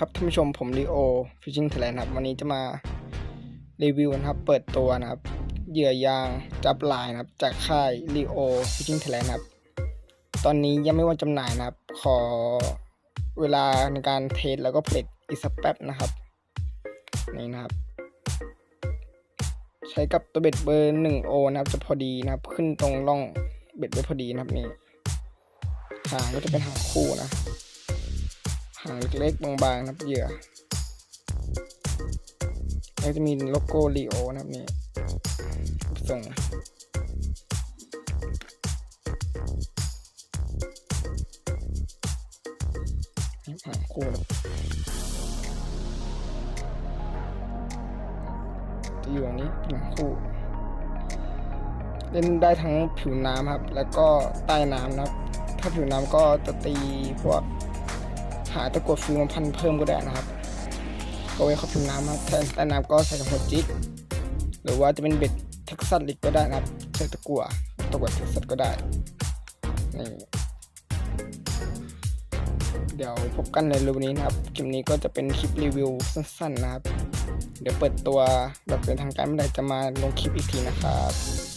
ครับท่านผู้ชมผมลีโอฟิชชิงไทยแลนด์ครับ วันนี้จะมารีวิวนะครับ เปิดตัวนะครับ เหยื่อยางจับลายนะครับ จากค่ายลีโอฟิชชิงไทยแลนด์ครับ ตอนนี้ยังไม่ว่าจำหน่ายนะครับ ขอเวลาในการเทสแล้วก็ผลิตอีกสักแป๊บนะครับ นี่นะครับ ใช้กับตัวเบ็ดเบอร์หนึ่งโอนะครับ จะพอดีนะครับ ขึ้นตรงร่องเบ็ดไว้พอดีนะครับนี่หางก็จะเป็นหางคู่นะ หางเล็กๆ บางๆ นะครับเหยื่อ แล้วจะมีโลโก้ลีโอนะครับนี่ส่งหางคู่นะจะอยู่ตรงนี้หางคู่ เล่นได้ทั้งผิวน้ำครับ แล้วก็ใต้น้ำนะครับ ถ้าผิวน้ำก็จะตีพวก หาตะกรวดฟิวมาพันเพิ่มก็ได้นะครับก็ไว้เข้าผิวน้ำครับแทนใต้น้ำก็ใส่กับหัวจิกหรือว่าจะเป็นเบ็ดเท็กซัสลิกก็ได้นะครับใช้ตะกั่วตะกั่วเท็กซัสก็ได้นี่เดี๋ยวพบกันในร็วนี้นะครับคลิปนี้ก็จะเป็นคลิปรีวิวสั้นๆนะครับ เดี๋ยวเปิดตัวแบบเป็นทางการเมื่อไหร่จะมาลงคลิปอีกทีนะครับ